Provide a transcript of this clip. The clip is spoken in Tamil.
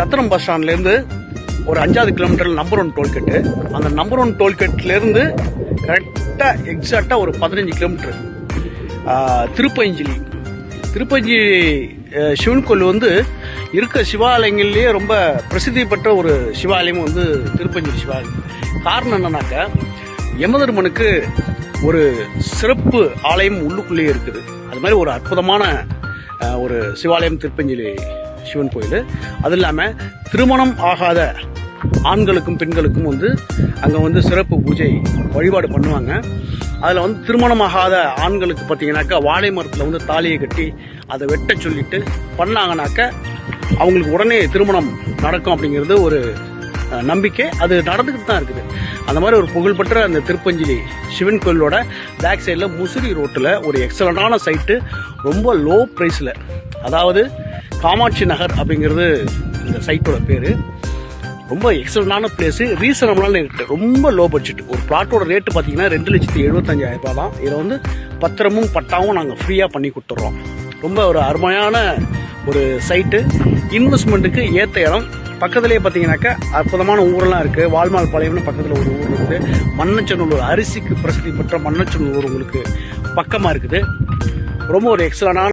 சத்திரம் பஸ் ஸ்டாண்ட்லேருந்து ஒரு அஞ்சாவது கிலோமீட்டரில் நம்பர் ஒன் டோல்கெட்டு. அந்த நம்பர் ஒன் டோல்கெட்லேருந்து கரெக்டாக எக்ஸாக்டாக ஒரு பதினஞ்சு கிலோமீட்டர். திருப்பஞ்சிலி. திருப்பஞ்சி சிவன் கோயில் வந்து இருக்க சிவாலயங்கள்லேயே ரொம்ப பிரசித்தி பெற்ற ஒரு சிவாலயம் வந்து திருப்பஞ்சி சிவாலயம். காரணம் என்னன்னாக்கா யமதர்மனுக்கு ஒரு சிறப்பு ஆலயம் உள்ளுக்குள்ளேயே இருக்குது. அது மாதிரி ஒரு அற்புதமான ஒரு சிவாலயம் திருப்பஞ்சிலி சிவன் கோயில். அது இல்லாமல் திருமணம் ஆகாத ஆண்களுக்கும் பெண்களுக்கும் வந்து அங்கே வந்து சிறப்பு பூஜை வழிபாடு பண்ணுவாங்க. அதில் வந்து திருமணமாகாத ஆண்களுக்கு பார்த்தீங்கன்னாக்கா வாழை மரத்தில் வந்து தாலியை கட்டி அதை வெட்ட சொல்லிட்டு பண்ணாங்கனாக்க அவங்களுக்கு உடனே திருமணம் நடக்கும் அப்படிங்கிறது ஒரு நம்பிக்கை. அது நடந்துக்கிட்டு தான் இருக்குது. அந்த மாதிரி ஒரு புகழ்பெற்ற அந்த திருப்பஞ்சிலி சிவன் கோயிலோட பேக் சைடில் முசிறி ரோட்டில் ஒரு எக்ஸலண்டான சைட்டு ரொம்ப லோ. ப்ரைஸில் அதாவது காமாட்சி நகர் அப்படிங்கிறது இந்த சைட்டோட பேர். ரொம்ப எக்ஸலண்டான பிளேஸ் ரீசனபிளான ரேட்டு ரொம்ப லோ பட்ஜெட் ஒரு பிளாட்டோட ரேட்டு பார்த்தீங்கன்னா ரெண்டு லட்சத்தி எழுபத்தஞ்சாயிரம் ரூபாய் தான். இதை வந்து பத்திரமும் பட்டாவும் நாங்கள் ஃப்ரீயாக பண்ணி கொடுத்துட்றோம். ரொம்ப ஒரு அருமையான ஒரு சைட்டு இன்வெஸ்ட்மெண்ட்டுக்கு ஏற்ற இடம். பக்கத்துலேயே பார்த்தீங்கன்னாக்கா அற்புதமான ஊரெல்லாம் இருக்குது வால்மால் பாளையம்னு பக்கத்தில் ஒரு ஊர் இருக்குது. மன்னச்சநல்லூர் அரிசிக்கு பிரசித்தி பெற்ற மன்னச்சநல்லூர் உங்களுக்கு பக்கமாக இருக்குது. ரொம்ப ஒரு எக்ஸலண்டான